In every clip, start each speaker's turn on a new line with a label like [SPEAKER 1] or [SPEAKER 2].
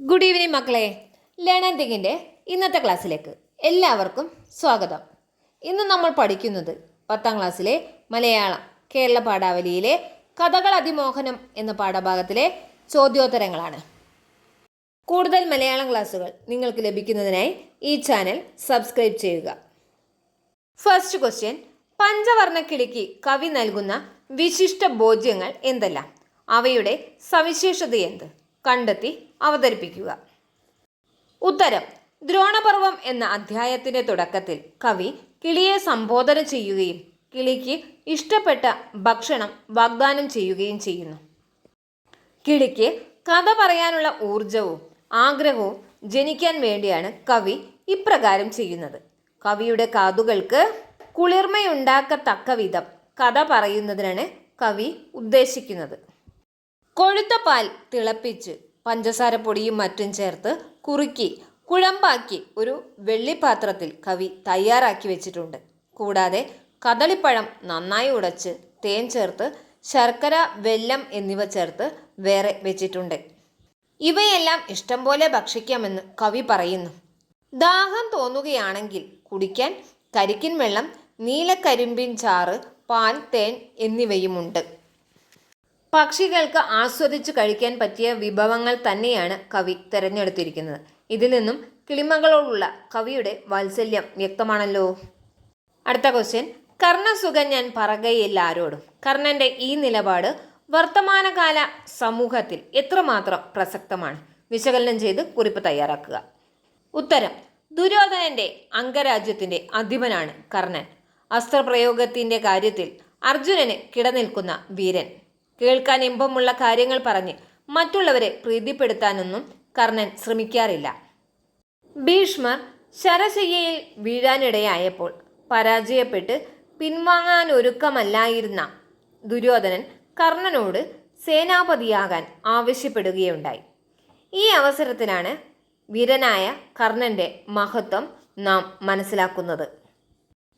[SPEAKER 1] Good evening മക്കളെ. Learn and തിങ്കിന്റെ ഇന്നത്തെ ക്ലാസ്സിലേക്ക് എല്ലാവർക്കും സ്വാഗതം. ഇന്ന് നമ്മൾ പഠിക്കുന്നത് പത്താം ക്ലാസ്സിലെ മലയാളം കേരള പാഠാവലിയിലെ കഥകൾ അതിമോഹനം എന്ന പാഠഭാഗത്തിലെ ചോദ്യോത്തരങ്ങളാണ്. കൂടുതൽ മലയാളം ക്ലാസ്സുകൾ നിങ്ങൾക്ക് ലഭിക്കുന്നതിനായി ഈ ചാനൽ സബ്സ്ക്രൈബ് ചെയ്യുക. ഫസ്റ്റ് ക്വസ്റ്റ്യൻ പഞ്ചവർണ കിളിക്ക് കവി നൽകുന്ന വിശിഷ്ട ബോധ്യങ്ങൾ എന്തെല്ലാം? അവയുടെ സവിശേഷത എന്ത്? കണ്ടെത്തി അവതരിപ്പിക്കുക. ഉത്തരം ദ്രോണപർവം എന്ന അധ്യായത്തിന്റെ തുടക്കത്തിൽ കവി കിളിയെ സംബോധന ചെയ്യുകയും കിളിക്ക് ഇഷ്ടപ്പെട്ട ഭക്ഷണം വാഗ്ദാനം ചെയ്യുകയും ചെയ്യുന്നു. കിളിക്ക് കഥ പറയാനുള്ള ഊർജവും ആഗ്രഹവും ജനിക്കാൻ വേണ്ടിയാണ് കവി ഇപ്രകാരം ചെയ്യുന്നത്. കവിയുടെ കാതുകൾക്ക് കുളിർമയുണ്ടാക്കത്തക്ക വിധം കഥ പറയുന്നതിനാണ് കവി ഉദ്ദേശിക്കുന്നത്. കൊഴുത്ത പാൽ തിളപ്പിച്ച് പഞ്ചസാര പൊടിയും മറ്റും ചേർത്ത് കുറുക്കി കുഴമ്പാക്കി ഒരു വെള്ളിപ്പാത്രത്തിൽ കവി തയ്യാറാക്കി വെച്ചിട്ടുണ്ട്. കൂടാതെ കദളിപ്പഴം നന്നായി ഉടച്ച് തേൻ ചേർത്ത് ശർക്കര വെല്ലം എന്നിവ ചേർത്ത് വേറെ വെച്ചിട്ടുണ്ട്. ഇവയെല്ലാം ഇഷ്ടം പോലെ ഭക്ഷിക്കാമെന്ന് കവി പറയുന്നു. ദാഹം തോന്നുകയാണെങ്കിൽ കുടിക്കാൻ കരിക്കിൻ വെള്ളം നീലക്കരിമ്പിൻ ചാറ് പാൽ തേൻ എന്നിവയുമുണ്ട്. പക്ഷികൾക്ക് ആസ്വദിച്ച് കഴിക്കാൻ പറ്റിയ വിഭവങ്ങൾ തന്നെയാണ് കവി തിരഞ്ഞെടുത്തിരിക്കുന്നത്. ഇതിൽ നിന്നും കിളിമകളോടുള്ള കവിയുടെ വാത്സല്യം വ്യക്തമാണല്ലോ. അടുത്ത ക്വസ്റ്റ്യൻ കർണസുഖൻ ഞാൻ പറകയില്ല ആരോടും. കർണന്റെ ഈ നിലപാട് വർത്തമാനകാല സമൂഹത്തിൽ എത്രമാത്രം പ്രസക്തമാണ്? വിശകലനം ചെയ്ത് കുറിപ്പ് തയ്യാറാക്കുക. ഉത്തരം. ദുര്യോധനന്റെ അംഗരാജ്യത്തിന്റെ അധിപനാണ് കർണൻ. അസ്ത്രപ്രയോഗത്തിന്റെ കാര്യത്തിൽ അർജുനന് കിടനിൽക്കുന്ന വീരൻ കേൾക്കാൻ ഇമ്പമുള്ള കാര്യങ്ങൾ പറഞ്ഞ് മറ്റുള്ളവരെ പ്രീതിപ്പെടുത്താനൊന്നും കർണൻ ശ്രമിക്കാറില്ല. ഭീഷ്മർ ശരശയ്യയിൽ വീഴാനിടയായപ്പോൾ പരാജയപ്പെട്ട് പിൻവാങ്ങാനൊരുക്കമല്ലായിരുന്ന ദുര്യോധനൻ കർണനോട് സേനാപതിയാകാൻ ആവശ്യപ്പെടുകയുണ്ടായി. ഈ അവസരത്തിലാണ് വീരനായ കർണന്റെ മഹത്വം നാം മനസ്സിലാക്കുന്നത്.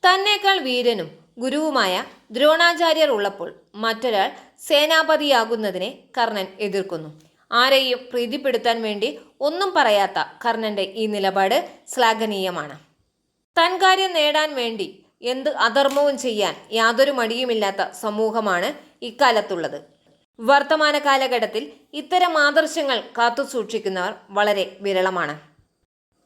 [SPEAKER 1] തന്നേക്കാൾ വീരനും ഗുരുവുമായ ദ്രോണാചാര്യർ ഉള്ളപ്പോൾ മറ്റൊരാൾ സേനാപതിയാകുന്നതിനെ കർണൻ എതിർക്കുന്നു. ആരെയും പ്രീതിപ്പെടുത്താൻ വേണ്ടി ഒന്നും പറയാത്ത കർണന്റെ ഈ നിലപാട് ശ്ലാഘനീയമാണ്. തൻ കാര്യം നേടാൻ വേണ്ടി എന്ത് അധർമ്മവും ചെയ്യാൻ യാതൊരു മടിയുമില്ലാത്ത സമൂഹമാണ് ഇക്കാലത്തുള്ളത്. വർത്തമാന കാലഘട്ടത്തിൽ ഇത്തരം ആദർശങ്ങൾ കാത്തുസൂക്ഷിക്കുന്നവർ വളരെ വിരളമാണ്.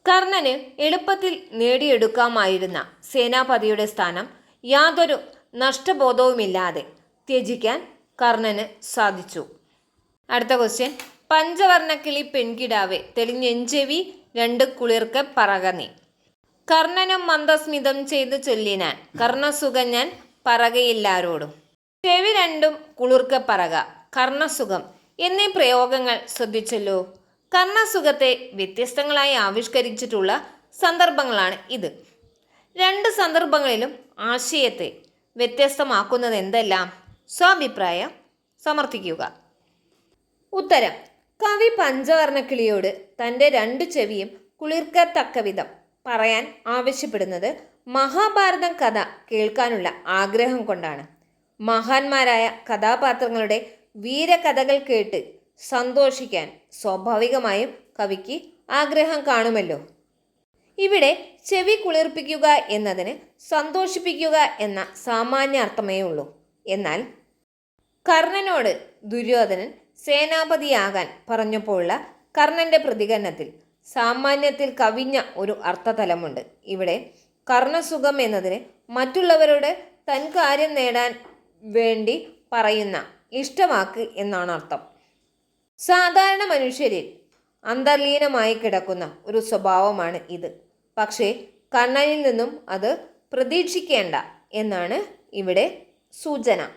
[SPEAKER 1] കർണന് എളുപ്പത്തിൽ നേടിയെടുക്കാമായിരുന്ന സേനാപതിയുടെ സ്ഥാനം യാതൊരു നഷ്ടബോധവുമില്ലാതെ ത്യജിക്കാൻ കർണന് സാധിച്ചു. അടുത്ത ക്വസ്റ്റ്യൻ പഞ്ചവർണക്കിളി പെൺകിടാവെ തെളിഞ്ഞെഞ്ചെവി രണ്ട് കുളിർക്ക പറക നീ കർണനും മന്ദസ്മിതം ചെയ്ത് ചൊല്ലിനാൻ കർണസുഖം ഞാൻ പറകയില്ലാരോടും. ചെവി രണ്ടും കുളിർക്ക പറക കർണസുഖം എന്നീ പ്രയോഗങ്ങൾ ശ്രദ്ധിച്ചല്ലോ. കർണസുഖത്തെ വ്യത്യസ്തങ്ങളായി ആവിഷ്കരിച്ചിട്ടുള്ള സന്ദർഭങ്ങളാണ് ഇത്. രണ്ട് സന്ദർഭങ്ങളിലും ആശയത്തെ വ്യത്യസ്തമാക്കുന്നത് എന്തെല്ലാം? സ്വാഭിപ്രായം സമർത്ഥിക്കുക. ഉത്തരം. കവി പഞ്ചവർണക്കിളിയോട് തന്റെ രണ്ട് ചെവിയും കുളിർക്കത്തക്ക വിധം പറയാൻ ആവശ്യപ്പെടുന്നത് മഹാഭാരതം കഥ കേൾക്കാനുള്ള ആഗ്രഹം കൊണ്ടാണ്. മഹാന്മാരായ കഥാപാത്രങ്ങളുടെ വീരകഥകൾ കേട്ട് സന്തോഷിക്കാൻ സ്വാഭാവികമായും കവിക്ക് ആഗ്രഹം കാണുമല്ലോ. ഇവിടെ ചെവി കുളിർപ്പിക്കുക എന്നതിന് സന്തോഷിപ്പിക്കുക എന്ന സാമാന്യ അർത്ഥമേ ഉള്ളൂ. എന്നാൽ കർണനോട് ദുര്യോധനൻ സേനാപതിയാകാൻ പറഞ്ഞപ്പോഴുള്ള കർണന്റെ പ്രതികരണത്തിൽ സാമാന്യത്തിൽ കവിഞ്ഞ ഒരു അർത്ഥതലമുണ്ട്. ഇവിടെ കർണസുഖം എന്നതിന് മറ്റുള്ളവരോട് തൻ കാര്യം നേടാൻ വേണ്ടി പറയുന്ന ഇഷ്ടവാക്ക് എന്നാണ് അർത്ഥം. സാധാരണ മനുഷ്യരിൽ അന്തർലീനമായി കിടക്കുന്ന ഒരു സ്വഭാവമാണ് ഇത്. പക്ഷേ കണ്ണനിൽ നിന്നും അത് പ്രതീക്ഷിക്കേണ്ട എന്നാണ് ഇവിടെ സൂചന.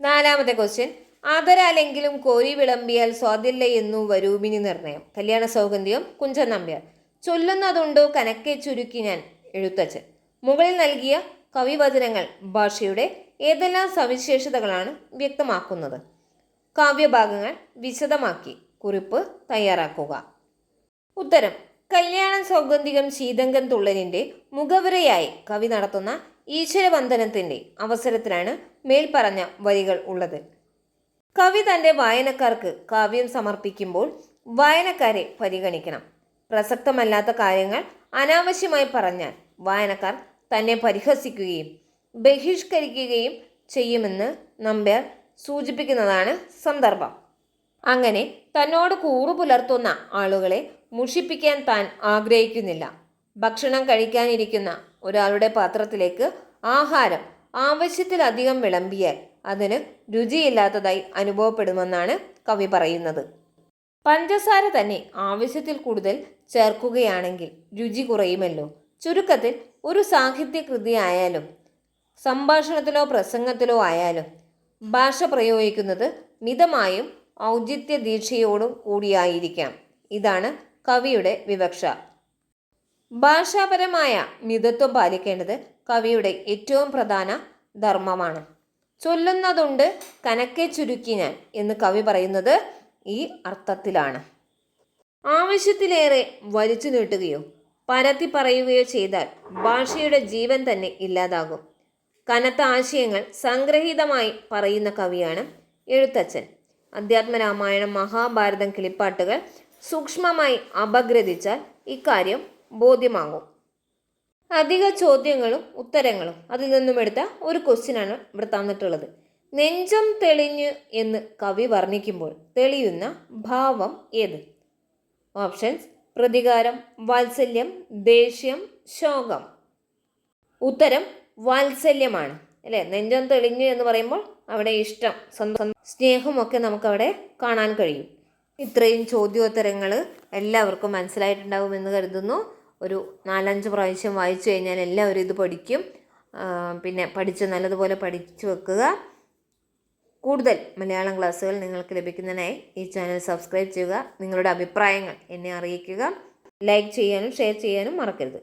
[SPEAKER 1] നാലാമത്തെ ക്വസ്റ്റ്യൻ ആദരാലെങ്കിലും കോരി വിളമ്പിയാൽ സ്വാതില്ല എന്നു വരൂപിനി നിർണയം. കല്യാണ സൗഗന്ധ്യം കുഞ്ചൻ നമ്പ്യാർ. ചൊല്ലുന്നതുണ്ടോ കനക്കെ ചുരുക്കി ഞാൻ എഴുത്തച്ഛൻ. മുകളിൽ നൽകിയ കവിവചനങ്ങൾ ഭാഷയുടെ ഏതെല്ലാം സവിശേഷതകളാണ് വ്യക്തമാക്കുന്നത്. കാവ്യഭാഗങ്ങൾ വിശദമാക്കി. കുറിപ്പ് തയ്യാറാക്കുക. ഉത്തരം. കല്യാണ സൗഗന്ധികം ശീതങ്കൻ തുള്ളലിന്റെ മുഖവരയായി കവി നടത്തുന്ന ഈശ്വരവന്ദനത്തിന്റെ അവസരത്തിലാണ് മേൽപ്പറഞ്ഞ വരികൾ ഉള്ളത്. കവി തന്റെ വായനക്കാർക്ക് കാവ്യം സമർപ്പിക്കുമ്പോൾ വായനക്കാരെ പരിഗണിക്കണം. പ്രസക്തമല്ലാത്ത കാര്യങ്ങൾ അനാവശ്യമായി പറഞ്ഞാൽ വായനക്കാർ തന്നെ പരിഹസിക്കുകയും ബഹിഷ്കരിക്കുകയും ചെയ്യുമെന്ന് നമ്പ്യാർ സൂചിപ്പിക്കുന്നതാണ് സന്ദർഭം. അങ്ങനെ തന്നോട് കൂറു പുലർത്തുന്ന ആളുകളെ മുഷിപ്പിക്കാൻ താൻ ആഗ്രഹിക്കുന്നില്ല. ഭക്ഷണം കഴിക്കാനിരിക്കുന്ന ഒരാളുടെ പാത്രത്തിലേക്ക് ആഹാരം ആവശ്യത്തിലധികം വിളമ്പിയാൽ അതിന് രുചിയില്ലാത്തതായി അനുഭവപ്പെടുമെന്നാണ് കവി പറയുന്നത്. പഞ്ചസാര തന്നെ ആവശ്യത്തിൽ കൂടുതൽ ചേർക്കുകയാണെങ്കിൽ രുചി കുറയുമല്ലോ. ചുരുക്കത്തിൽ ഒരു സാഹിത്യകൃതി ആയാലും സംഭാഷണത്തിലോ പ്രസംഗത്തിലോ ആയാലും ഭാഷ പ്രയോഗിക്കുന്നത് മിതമായും ഔചിത്യ ദീക്ഷയോടും കൂടിയായിരിക്കാം. ഇതാണ് കവിയുടെ വിവക്ഷ. ഭാഷാപരമായ മിതത്വം പാലിക്കേണ്ടത് കവിയുടെ ഏറ്റവും പ്രധാന ധർമ്മമാണ്. ചൊല്ലുന്നതുണ്ട് കനക്കെ ചുരുക്കി ഞാൻ എന്ന് കവി പറയുന്നത് ഈ അർത്ഥത്തിലാണ്. ആവശ്യത്തിലേറെ വലിച്ചു നീട്ടുകയോ പരത്തി പറയുകയോ ചെയ്താൽ ഭാഷയുടെ ജീവൻ തന്നെ ഇല്ലാതാകും. കനത്ത ആശയങ്ങൾ സംഗ്രഹീതമായി പറയുന്ന കവിയാണ് എഴുത്തച്ഛൻ. അധ്യാത്മരാമായണം മഹാഭാരതം കിളിപ്പാട്ടുകൾ സൂക്ഷ്മമായി അപഗ്രഥിച്ചാൽ ഇക്കാര്യം ബോധ്യമാകും. അധിക ചോദ്യങ്ങളും ഉത്തരങ്ങളും അതിൽ നിന്നും എടുത്ത ഒരു ക്വസ്റ്റ്യനാണ് ഇവിടെ തന്നിട്ടുള്ളത്. നെഞ്ചം തെളിഞ്ഞ് എന്ന് കവി വർണിക്കുമ്പോൾ തെളിയുന്ന ഭാവം ഏത്? ഓപ്ഷൻസ് പ്രതികാരം വാത്സല്യം ദേഷ്യം ശോകം. ഉത്തരം വാത്സല്യമാണ്. അല്ലേ? നെഞ്ചം തെളിഞ്ഞു എന്ന് പറയുമ്പോൾ അവിടെ ഇഷ്ടം സ്നേഹമൊക്കെ നമുക്കവിടെ കാണാൻ കഴിയും. ഇത്രയും ചോദ്യോത്തരങ്ങൾ എല്ലാവർക്കും മനസ്സിലായിട്ടുണ്ടാകുമെന്ന് കരുതുന്നു. ഒരു നാലഞ്ച് പ്രാവശ്യം വായിച്ചു കഴിഞ്ഞാൽ എല്ലാവരും ഇത് പഠിക്കും. പിന്നെ പഠിച്ച് നല്ലതുപോലെ പഠിച്ചു വെക്കുക. കൂടുതൽ മലയാളം ക്ലാസ്സുകൾ നിങ്ങൾക്ക് ലഭിക്കുന്നതിനായി ഈ ചാനൽ സബ്സ്ക്രൈബ് ചെയ്യുക. നിങ്ങളുടെ അഭിപ്രായങ്ങൾ എന്നെ അറിയിക്കുക. ലൈക്ക് ചെയ്യാനും ഷെയർ ചെയ്യാനും മറക്കരുത്.